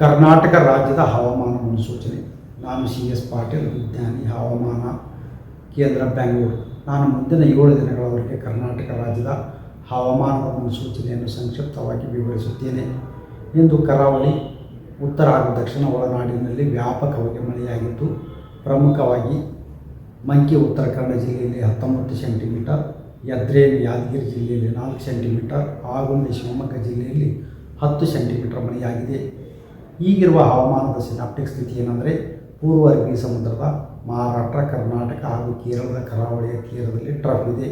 ಕರ್ನಾಟಕ ರಾಜ್ಯದ ಹವಾಮಾನ ಮುನ್ಸೂಚನೆ. ನಾನು ಸಿ ಎಸ್ ಪಾಟೀಲ್, ವಿಜ್ಞಾನಿ, ಹವಾಮಾನ ಕೇಂದ್ರ ಬೆಂಗಳೂರು ನಾನು ಮುಂದಿನ ಏಳು ದಿನಗಳವರೆಗೆ ಕರ್ನಾಟಕ ರಾಜ್ಯದ ಹವಾಮಾನದ ಮುನ್ಸೂಚನೆಯನ್ನು ಸಂಕ್ಷಿಪ್ತವಾಗಿ ವಿವರಿಸುತ್ತೇನೆ. ಇಂದು ಕರಾವಳಿ, ಉತ್ತರ ಹಾಗೂ ದಕ್ಷಿಣ ಒಳನಾಡಿನಲ್ಲಿ ವ್ಯಾಪಕವಾಗಿ ಮಳೆಯಾಗಿದ್ದು, ಪ್ರಮುಖವಾಗಿ ಮಂಕಿ ಉತ್ತರ ಕನ್ನಡ ಜಿಲ್ಲೆಯಲ್ಲಿ ಹತ್ತೊಂಬತ್ತು ಸೆಂಟಿಮೀಟರ್ ಯದ್ರೇಲಿ ಯಾದಗಿರಿ ಜಿಲ್ಲೆಯಲ್ಲಿ ನಾಲ್ಕು ಸೆಂಟಿಮೀಟರ್ ಆಗುಂಬೆ ಶಿವಮೊಗ್ಗ ಜಿಲ್ಲೆಯಲ್ಲಿ ಹತ್ತು ಸೆಂಟಿಮೀಟರ್ ಮಳೆಯಾಗಿದೆ. ಈಗಿರುವ ಹವಾಮಾನದ ಸಿನಾಪ್ಟಿಕ್ ಸ್ಥಿತಿ ಏನಂದರೆ ಪೂರ್ವ ಅರಬ್ಬಿ ಸಮುದ್ರದ ಮಹಾರಾಷ್ಟ್ರ, ಕರ್ನಾಟಕ ಹಾಗೂ ಕೇರಳದ ಕರಾವಳಿಯ ತೀರದಲ್ಲಿ ಟ್ರಫ್ ಇದೆ.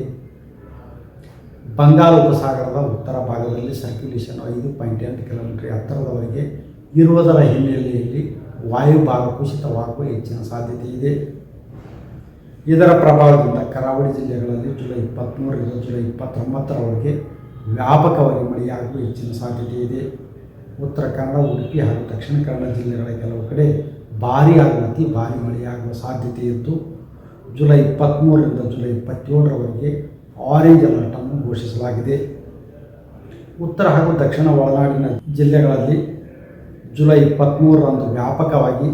ಬಂಗಾಳ ಉಪಸಾಗರದ ಉತ್ತರ ಭಾಗದಲ್ಲಿ ಸರ್ಕ್ಯುಲೇಷನ್ ಐದು ಪಾಯಿಂಟ್ ಎಂಟು ಕಿಲೋಮೀಟರ್ ಎತ್ತರದವರೆಗೆ ಇರುವುದರ ಹಿನ್ನೆಲೆಯಲ್ಲಿ ವಾಯುಭಾಗ ಕುಸಿತವಾಗುವ ಹೆಚ್ಚಿನ ಸಾಧ್ಯತೆ ಇದೆ. ಇದರ ಪ್ರಭಾವದಿಂದ ಕರಾವಳಿ ಜಿಲ್ಲೆಗಳಲ್ಲಿ ಜುಲೈ ಇಪ್ಪತ್ತ್ಮೂರರಿಂದ ಜುಲೈ ಇಪ್ಪತ್ತೊಂಬತ್ತರವರೆಗೆ ವ್ಯಾಪಕವಾಗಿ ಮಳೆಯಾಗುವ ಹೆಚ್ಚಿನ ಸಾಧ್ಯತೆ ಇದೆ. ಉತ್ತರ ಕನ್ನಡ, ಉಡುಪಿ ಹಾಗೂ ದಕ್ಷಿಣ ಕನ್ನಡ ಜಿಲ್ಲೆಗಳ ಕೆಲವು ಕಡೆ ಭಾರೀ ಹಾಗೂ ಭಾರೀ ಮಳೆಯಾಗುವ ಸಾಧ್ಯತೆ ಇದ್ದು, ಜುಲೈ ಇಪ್ಪತ್ತ್ಮೂರರಿಂದ ಜುಲೈ ಇಪ್ಪತ್ತೇಳರವರೆಗೆ ಆರೆಂಜ್ ಅಲರ್ಟನ್ನು ಘೋಷಿಸಲಾಗಿದೆ. ಉತ್ತರ ಹಾಗೂ ದಕ್ಷಿಣ ಒಳನಾಡಿನ ಜಿಲ್ಲೆಗಳಲ್ಲಿ ಜುಲೈ ಇಪ್ಪತ್ತ್ಮೂರರಂದು ವ್ಯಾಪಕವಾಗಿ,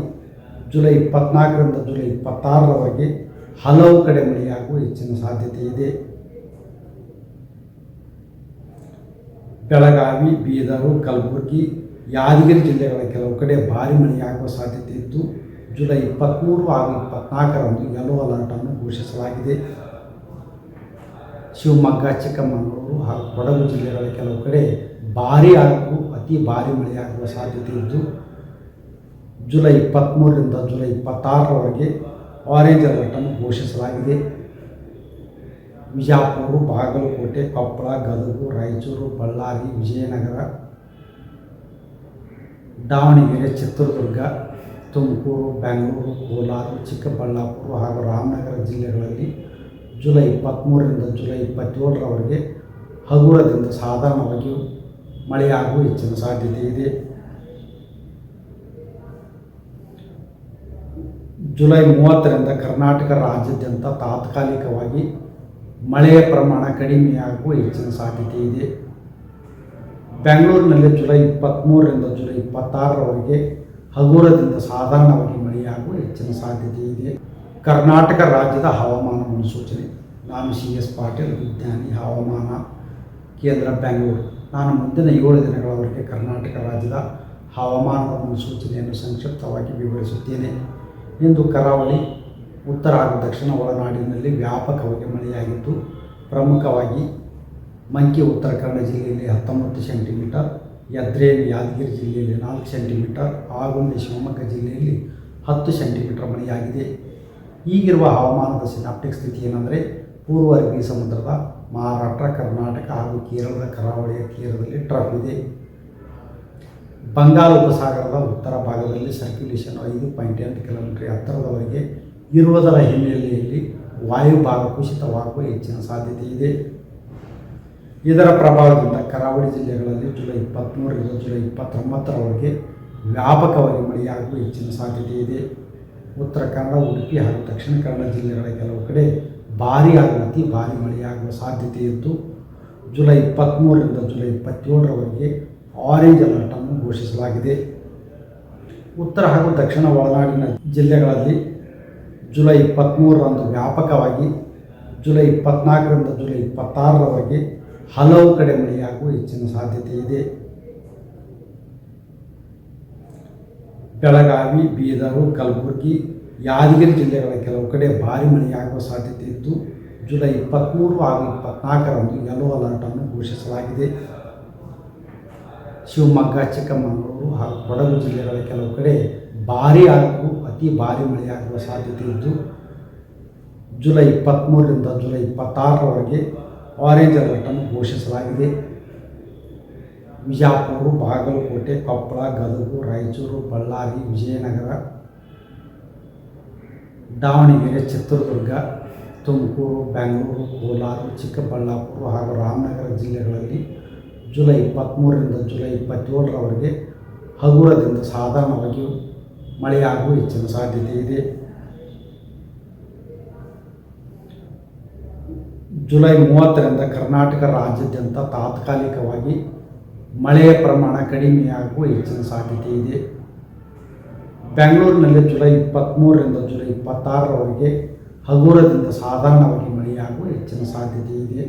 ಜುಲೈ ಇಪ್ಪತ್ತ್ನಾಲ್ಕರಿಂದ ಜುಲೈ ಇಪ್ಪತ್ತಾರರವರೆಗೆ ಹಲವು ಕಡೆ ಮಳೆಯಾಗುವ ಹೆಚ್ಚಿನ ಸಾಧ್ಯತೆ ಇದೆ. ಬೆಳಗಾವಿ, ಬೀದರು, ಕಲಬುರಗಿ, ಯಾದಗಿರಿ ಜಿಲ್ಲೆಗಳ ಕೆಲವು ಕಡೆ ಭಾರಿ ಮಳೆಯಾಗುವ ಸಾಧ್ಯತೆ ಇದ್ದು, ಜುಲೈ ಇಪ್ಪತ್ತ್ಮೂರು ಹಾಗೂ ಇಪ್ಪತ್ನಾಲ್ಕರಂದು ಯೆಲ್ಲೋ ಅಲರ್ಟನ್ನು ಘೋಷಿಸಲಾಗಿದೆ. ಶಿವಮೊಗ್ಗ, ಚಿಕ್ಕಮಗಳೂರು ಹಾಗೂ ಕೊಡಗು ಜಿಲ್ಲೆಗಳ ಕೆಲವು ಕಡೆ ಭಾರಿ ಹಾಗೂ ಅತಿ ಭಾರಿ ಮಳೆಯಾಗುವ ಸಾಧ್ಯತೆ ಇದ್ದು, ಜುಲೈ ಇಪ್ಪತ್ತ್ಮೂರರಿಂದ ಜುಲೈ ಇಪ್ಪತ್ತಾರರವರೆಗೆ ಆರೆಂಜ್ ಅಲರ್ಟನ್ನು ಘೋಷಿಸಲಾಗಿದೆ. ವಿಜಯಪುರ ಬಾಗಲಕೋಟೆ, ಕೊಪ್ಪಳ, ಗದಗು, ರಾಯಚೂರು, ಬಳ್ಳಾರಿ, ವಿಜಯನಗರ, ದಾವಣಗೆರೆ, ಚಿತ್ರದುರ್ಗ, ತುಮಕೂರು, ಬೆಂಗಳೂರು, ಕೋಲಾರ, ಚಿಕ್ಕಬಳ್ಳಾಪುರ ಹಾಗೂ ರಾಮನಗರ ಜಿಲ್ಲೆಗಳಲ್ಲಿ ಜುಲೈ ಇಪ್ಪತ್ತ್ಮೂರರಿಂದ ಜುಲೈ ಇಪ್ಪತ್ತೇಳರವರೆಗೆ ಹಗುರದಿಂದ ಸಾಧಾರಣವಾಗಿ ಮಳೆಯಾಗುವ ಹೆಚ್ಚಿನ ಸಾಧ್ಯತೆ ಇದೆ. ಜುಲೈ ಮೂವತ್ತರಿಂದ ಕರ್ನಾಟಕ ರಾಜ್ಯಾದ್ಯಂತ ತಾತ್ಕಾಲಿಕವಾಗಿ ಮಳೆಯ ಪ್ರಮಾಣ ಕಡಿಮೆಯಾಗುವ ಹೆಚ್ಚಿನ ಸಾಧ್ಯತೆ ಇದೆ. ಬೆಂಗಳೂರಿನಲ್ಲಿ ಜುಲೈ ಇಪ್ಪತ್ತ್ಮೂರರಿಂದ ಜುಲೈ ಇಪ್ಪತ್ತಾರರವರೆಗೆ ಹಗುರದಿಂದ ಸಾಧಾರಣವಾಗಿ ಮಳೆಯಾಗುವ ಹೆಚ್ಚಿನ ಸಾಧ್ಯತೆ ಇದೆ. ಕರ್ನಾಟಕ ರಾಜ್ಯದ ಹವಾಮಾನ ಮುನ್ಸೂಚನೆ. ನಾನು ಸಿ ಎಸ್ ಪಾಟೀಲ್, ವಿಜ್ಞಾನಿ, ಹವಾಮಾನ ಕೇಂದ್ರ, ಬೆಂಗಳೂರು. ನಾನು ಮುಂದಿನ ಏಳು ದಿನಗಳವರೆಗೆ ಕರ್ನಾಟಕ ರಾಜ್ಯದ ಹವಾಮಾನದ ಮುನ್ಸೂಚನೆಯನ್ನು ಸಂಕ್ಷಿಪ್ತವಾಗಿ ವಿವರಿಸುತ್ತೇನೆ. ಇಂದು ಕರಾವಳಿ ಉತ್ತರ ಹಾಗೂ ದಕ್ಷಿಣ ಒಳನಾಡಿನಲ್ಲಿ ವ್ಯಾಪಕವಾಗಿ ಮಳೆಯಾಗಿದ್ದು, ಪ್ರಮುಖವಾಗಿ ಮಂಕಿ ಉತ್ತರ ಕನ್ನಡ ಜಿಲ್ಲೆಯಲ್ಲಿ ಹತ್ತೊಂಬತ್ತು ಸೆಂಟಿಮೀಟರ್ ಯದ್ರೇವಿ ಯಾದಗಿರಿ ಜಿಲ್ಲೆಯಲ್ಲಿ ನಾಲ್ಕು ಸೆಂಟಿಮೀಟರ್ ಆಗುಂಬೆ ಶಿವಮೊಗ್ಗ ಜಿಲ್ಲೆಯಲ್ಲಿ ಹತ್ತು ಸೆಂಟಿಮೀಟರ್ ಮಳೆಯಾಗಿದೆ. ಈಗಿರುವ ಹವಾಮಾನದ ಸಿನಾಪ್ಟಿಕ್ ಸ್ಥಿತಿ ಏನಂದರೆ, ಪೂರ್ವ ಅರಬ್ಬಿ ಸಮುದ್ರದ ಮಹಾರಾಷ್ಟ್ರ, ಕರ್ನಾಟಕ ಹಾಗೂ ಕೇರಳದ ಕರಾವಳಿಯ ತೀರದಲ್ಲಿ ಟ್ರಫ್ ಇದೆ. ಬಂಗಾಳ ಉಪಸಾಗರದ ಉತ್ತರ ಭಾಗದಲ್ಲಿ ಸರ್ಕ್ಯುಲೇಷನ್ ಐದು ಪಾಯಿಂಟ್ ಎಂಟು ಕಿಲೋಮೀಟರ್ ಎತ್ತರದವರೆಗೆ ಇರುವುದರ ಹಿನ್ನೆಲೆಯಲ್ಲಿ ವಾಯುಭಾಗ ಕುಸಿತವಾಗುವ ಹೆಚ್ಚಿನ ಸಾಧ್ಯತೆ ಇದೆ. ಇದರ ಪ್ರಭಾವದಿಂದ ಕರಾವಳಿ ಜಿಲ್ಲೆಗಳಲ್ಲಿ ಜುಲೈ ಇಪ್ಪತ್ತ್ಮೂರರಿಂದ ಜುಲೈ ಇಪ್ಪತ್ತೊಂಬತ್ತರವರೆಗೆ ವ್ಯಾಪಕವಾಗಿ ಮಳೆಯಾಗುವ ಹೆಚ್ಚಿನ ಸಾಧ್ಯತೆ ಇದೆ. ಉತ್ತರ ಕನ್ನಡ, ಉಡುಪಿ ಹಾಗೂ ದಕ್ಷಿಣ ಕನ್ನಡ ಜಿಲ್ಲೆಗಳ ಕೆಲವು ಕಡೆ ಭಾರೀ ಹಾಗೂ ಅತಿ ಭಾರೀ ಮಳೆಯಾಗುವ ಸಾಧ್ಯತೆ ಇದ್ದು, ಜುಲೈ ಇಪ್ಪತ್ತ್ಮೂರರಿಂದ ಜುಲೈ ಇಪ್ಪತ್ತೇಳರವರೆಗೆ ಆರೆಂಜ್ ಅಲರ್ಟನ್ನು ಘೋಷಿಸಲಾಗಿದೆ. ಉತ್ತರ ಹಾಗೂ ದಕ್ಷಿಣ ಒಳನಾಡಿನ ಜಿಲ್ಲೆಗಳಲ್ಲಿ ಜುಲೈ ಇಪ್ಪತ್ತ್ಮೂರರಂದು ವ್ಯಾಪಕವಾಗಿ, ಜುಲೈ ಇಪ್ಪತ್ತ್ನಾಲ್ಕರಿಂದ ಜುಲೈ ಇಪ್ಪತ್ತಾರರವರೆಗೆ ಹಲವು ಕಡೆ ಮಳೆಯಾಗುವ ಹೆಚ್ಚಿನ ಸಾಧ್ಯತೆ ಇದೆ. ಬೆಳಗಾವಿ, ಬೀದರು, ಕಲಬುರಗಿ, ಯಾದಗಿರಿ ಜಿಲ್ಲೆಗಳ ಕೆಲವು ಕಡೆ ಭಾರಿ ಮಳೆಯಾಗುವ ಸಾಧ್ಯತೆ ಇದ್ದು, ಜುಲೈ ಇಪ್ಪತ್ತ್ಮೂರು ಹಾಗೂ ಇಪ್ಪತ್ತ್ನಾಲ್ಕರಂದು ಯೆಲ್ಲೋ ಅಲರ್ಟನ್ನು ಘೋಷಿಸಲಾಗಿದೆ. ಶಿವಮೊಗ್ಗ, ಚಿಕ್ಕಮಗಳೂರು ಹಾಗೂ ಕೊಡಗು ಜಿಲ್ಲೆಗಳ ಕೆಲವು ಕಡೆ ಭಾರಿ ಹಾಗೂ ಅತಿ ಭಾರಿ ಮಳೆಯಾಗುವ ಸಾಧ್ಯತೆ ಇದ್ದು, ಜುಲೈ ಇಪ್ಪತ್ತ್ಮೂರರಿಂದ ಜುಲೈ ಇಪ್ಪತ್ತಾರರವರೆಗೆ ಆರೆಂಜ್ ಅಲರ್ಟನ್ನು ಘೋಷಿಸಲಾಗಿದೆ. ವಿಜಾಪುರ ಬಾಗಲಕೋಟೆ, ಕೊಪ್ಪಳ, ಗದಗು, ರಾಯಚೂರು, ಬಳ್ಳಾರಿ, ವಿಜಯನಗರ, ದಾವಣಗೆರೆ, ಚಿತ್ರದುರ್ಗ, ತುಮಕೂರು, ಬೆಂಗಳೂರು, ಕೋಲಾರ, ಚಿಕ್ಕಬಳ್ಳಾಪುರ ಹಾಗೂ ರಾಮನಗರ ಜಿಲ್ಲೆಗಳಲ್ಲಿ ಜುಲೈ ಇಪ್ಪತ್ತ್ಮೂರರಿಂದ ಜುಲೈ ಇಪ್ಪತ್ತೇಳರವರೆಗೆ ಹಗುರದಿಂದ ಸಾಧಾರಣವಾಗಿ ಮಳೆಯಾಗುವ ಹೆಚ್ಚಿನ ಸಾಧ್ಯತೆ ಇದೆ. ಜುಲೈ ಮೂವತ್ತರಿಂದ ಕರ್ನಾಟಕ ರಾಜ್ಯಾದ್ಯಂತ ತಾತ್ಕಾಲಿಕವಾಗಿ ಮಳೆಯ ಪ್ರಮಾಣ ಕಡಿಮೆಯಾಗುವ ಹೆಚ್ಚಿನ ಸಾಧ್ಯತೆ ಇದೆ. ಬೆಂಗಳೂರಿನಲ್ಲಿ ಜುಲೈ ಇಪ್ಪತ್ತ್ಮೂರರಿಂದ ಜುಲೈ ಇಪ್ಪತ್ತಾರರವರೆಗೆ ಹಗುರದಿಂದ ಸಾಧಾರಣವಾಗಿ ಮಳೆಯಾಗುವ ಹೆಚ್ಚಿನ ಸಾಧ್ಯತೆ ಇದೆ.